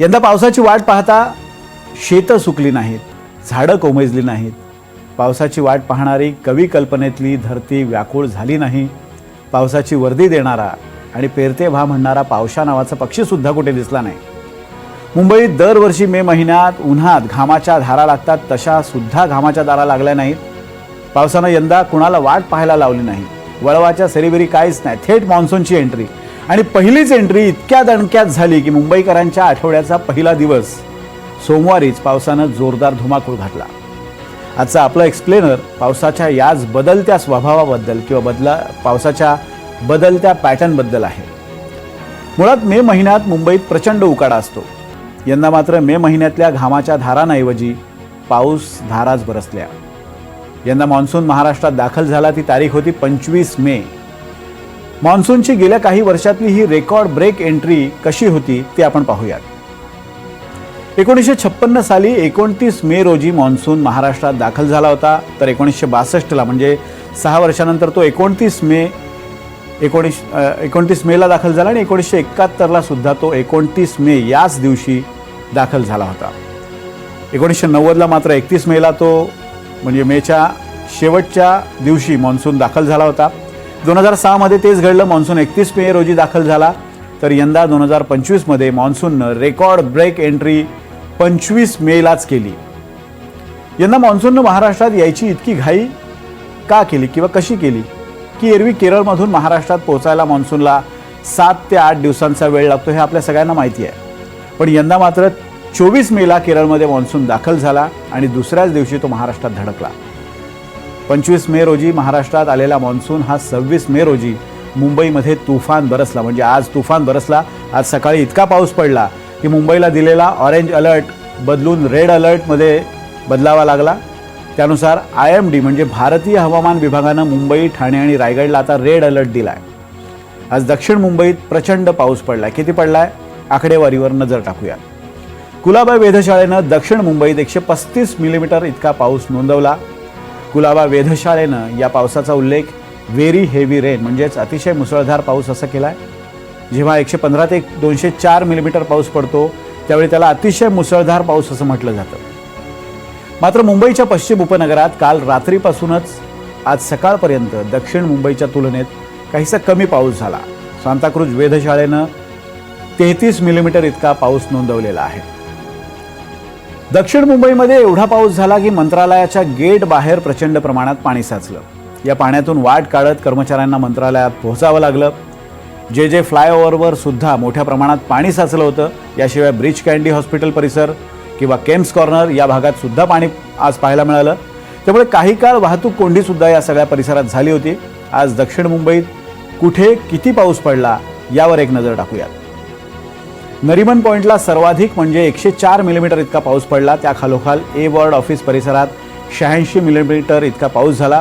यंदा पावसाची वाट पाहता शेतं सुकली नाहीत झाडं कोमेजली नाहीत. पावसाची वाट पाहणारी कवी कल्पनेतली धरती व्याकुळ झाली नाही. पावसाची वर्दी देणारा आणि पेरते भा म्हणणारा पावशा नावाचा पक्षीसुद्धा कुठे दिसला नाही. मुंबईत दरवर्षी मे महिन्यात उन्हात घामाच्या धारा लागतात तशा सुद्धा घामाच्या धारा लागल्या नाहीत. पावसानं यंदा कुणाला वाट पाहायला लावली नाही. वळवाच्या सरीबरी काहीच नाही. थेट मान्सूनची एंट्री. आणि पहिलीच एंट्री इतक्या दणक्यात झाली की मुंबईकरांच्या आठवड्याचा पहिला दिवस. सोमवारीच पावसानं जोरदार धुमाकूळ घातला. आजचा आपला एक्सप्लेनर पावसाच्या याच बदलत्या स्वभावाबद्दल किंवा बदला पावसाच्या बदलत्या पॅटर्नबद्दल आहे. मुळात मे महिन्यात मुंबईत प्रचंड उकाडा असतो. यंदा मात्र मे महिन्यातल्या घामाच्या धारांऐवजी पाऊस धाराच बरसल्या. यंदा मान्सून महाराष्ट्रात दाखल झाला ती तारीख होती पंचवीस मे. मान्सूनची गेल्या काही वर्षातली ही रेकॉर्ड ब्रेक एंट्री कशी होती ते आपण पाहूयात. एकोणीसशे छप्पन्न साली एकोणतीस मे रोजी मान्सून महाराष्ट्रात दाखल झाला होता तर एकोणीसशे बासष्टला म्हणजे सहा वर्षानंतर तो एकोणतीस मे एकोणीस एकोणतीस मेला दाखल झाला आणि एकोणीसशे एकाहत्तरला सुद्धा तो एकोणतीस मे याच दिवशी दाखल झाला होता. एकोणीसशे नव्वदला मात्र एकतीस मेला तो म्हणजे मेच्या शेवटच्या दिवशी मान्सून दाखल झाला होता. दोन हजार सहामध्ये तेच घडलं. मान्सून एकतीस मे रोजी दाखल झाला. तर यंदा दोन हजार पंचवीसमध्ये मान्सूननं रेकॉर्ड ब्रेक एंट्री पंचवीस मेलाच केली. यंदा मान्सूननं महाराष्ट्रात यायची इतकी घाई का केली किंवा कशी केली? की एरवी केरळमधून महाराष्ट्रात पोहोचायला मान्सूनला सात ते आठ दिवसांचा वेळ लागतो हे आपल्या सगळ्यांना माहिती आहे. पण यंदा मात्र चोवीस मेला केरळमध्ये मान्सून दाखल झाला आणि दुसऱ्याच दिवशी तो महाराष्ट्रात धडकला. पंचवीस मे रोजी महाराष्ट्रात आलेला मान्सून हा सव्वीस मे रोजी मुंबईमध्ये तुफान बरसला. म्हणजे आज तुफान बरसला. आज सकाळी इतका पाऊस पडला की मुंबईला दिलेला ऑरेंज अलर्ट बदलून रेड अलर्टमध्ये बदलावा लागला. त्यानुसार आय एम डी म्हणजे भारतीय हवामान विभागानं मुंबई ठाणे आणि रायगडला आता रेड अलर्ट दिला आहे आज दक्षिण मुंबईत प्रचंड पाऊस पडलाय किती पडला आहे आकडेवारीवर नजर टाकूया. कुलाबाई वेधशाळेनं दक्षिण मुंबईत एकशे पस्तीस मिलीमीटर इतका पाऊस नोंदवला. कुलाबा वेधशाळेनं या पावसाचा उल्लेख व्हेरी हेवी रेन म्हणजेच अतिशय मुसळधार पाऊस असं केला आहे जेव्हा एकशे पंधरा ते दोनशे चार मिलीमीटर पाऊस पडतो त्यावेळी त्याला अतिशय मुसळधार पाऊस असं म्हटलं जातं. मात्र मुंबईच्या पश्चिम उपनगरात काल रात्रीपासूनच आज सकाळपर्यंत दक्षिण मुंबईच्या तुलनेत काहीसा कमी पाऊस झाला. सांताक्रूज वेधशाळेनं तेहतीस मिलीमीटर इतका पाऊस नोंदवलेला आहे. दक्षिण मुंबईमध्ये एवढा पाऊस झाला की मंत्रालयाच्या गेट बाहेर प्रचंड प्रमाणात पाणी साचलं. या पाण्यातून वाट काढत कर्मचाऱ्यांना मंत्रालयात पोहोचावं लागलं. जे जे फ्लायओव्हरवर सुद्धा मोठ्या प्रमाणात पाणी साचलं होतं याशिवाय ब्रिज कँडी हॉस्पिटल परिसर किंवा केम्स कॉर्नर या भागात सुद्धा पाणी आज पाहायला मिळालं. त्यामुळे काही काळ वाहतूक कोंडी सुद्धा या सगळ्या परिसरात झाली होती. आज दक्षिण मुंबईत कुठे किती पाऊस पडला यावर एक नजर टाकूयात. नरिमन पॉइंटला सर्वाधिक म्हणजे एकशे चार मिलीमीटर इतका पाऊस पडला. त्याखालोखाल ए वॉर्ड ऑफिस परिसरात शहाऐंशी मिलीमीटर इतका पाऊस झाला.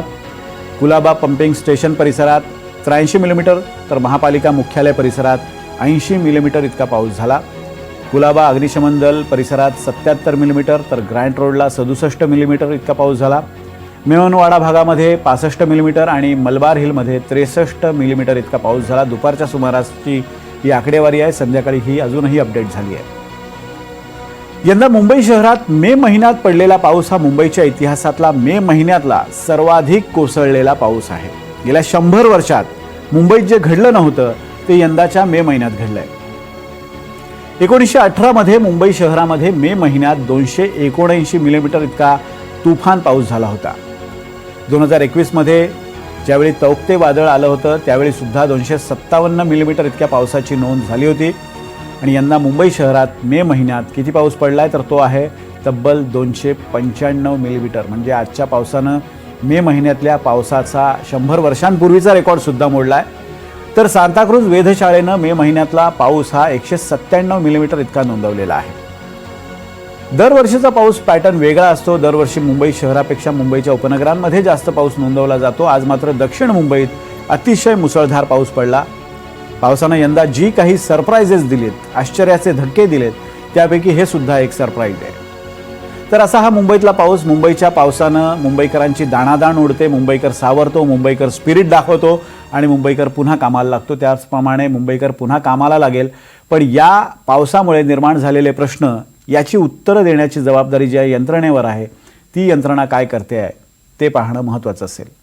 कुलाबा पंपिंग स्टेशन परिसरात त्र्याऐंशी मिलीमीटर तर महापालिका मुख्यालय परिसरात ऐंशी मिलीमीटर इतका पाऊस झाला. कुलाबा अग्निशमन दल परिसरात सत्याहत्तर मिलीमीटर तर ग्रँट रोडला सदुसष्ट मिलीमीटर इतका पाऊस झाला. मेमनवाडा भागामध्ये पासष्ट मिलीमीटर आणि मलबार हिलमध्ये त्रेसष्ट मिलीमीटर इतका पाऊस झाला. दुपारच्या सुमारासची ही आकडेवारी आहे. संध्याकाळी ही अजूनही अपडेट झाली आहे. यंदा मुंबई शहरात मे महिन्यात पडलेला पाऊस हा मुंबईच्या इतिहासातला मे महिन्यातला सर्वाधिक कोसळलेला पाऊस आहे. गेल्या शंभर वर्षात मुंबईत जे घडलं नव्हतं ते यंदाच्या मे महिन्यात घडलंय. एकोणीसशे अठरामध्ये मुंबई शहरामध्ये मे महिन्यात दोनशे एकोणऐंशी मिलीमीटर इतका तुफान पाऊस झाला होता. दोन हजार एकवीसमध्ये ज्यावेळी तौक्ते वादळ आलं होतं त्यावेळी सुद्धा दोनशे सत्तावन्न मिलीमीटर इतक्या पावसाची नोंद झाली होती. आणि यंदा मुंबई शहरात मे महिन्यात किती पाऊस पडला आहे तर तो आहे तब्बल दोनशे पंच्याण्णव मिलीमीटर म्हणजे आजच्या पावसानं मे महिन्यातल्या पावसाचा शंभर वर्षांपूर्वीचा रेकॉर्डसुद्धा मोडला आहे तर सांताक्रूज वेधशाळेनं मे महिन्यातला पाऊस हा एकशे सत्त्याण्णव मिलीमीटर इतका नोंदवलेला आहे. दरवर्षीचा पाऊस पॅटर्न वेगळा असतो. दरवर्षी मुंबई शहरापेक्षा मुंबईच्या उपनगरांमध्ये जास्त पाऊस नोंदवला जातो. आज मात्र दक्षिण मुंबईत अतिशय मुसळधार पाऊस पडला. पावसानं यंदा जी काही सरप्राईजेस दिलेत आश्चर्याचे धक्के दिलेत त्यापैकी हे सुद्धा एक सरप्राईज आहे. तर असा हा मुंबईतला पाऊस. मुंबईच्या पावसानं मुंबईकरांची दाणादाण उडते. मुंबईकर सावरतो मुंबईकर स्पिरिट दाखवतो आणि मुंबईकर पुन्हा कामाला लागतो. त्याचप्रमाणे मुंबईकर पुन्हा कामाला लागेल. पण या पावसामुळे निर्माण झालेले प्रश्न याची उत्तरं देण्याची जबाबदारी ज्या यंत्रणेवर आहे ती यंत्रणा काय करते आहे ते पाहणं महत्त्वाचं असेल.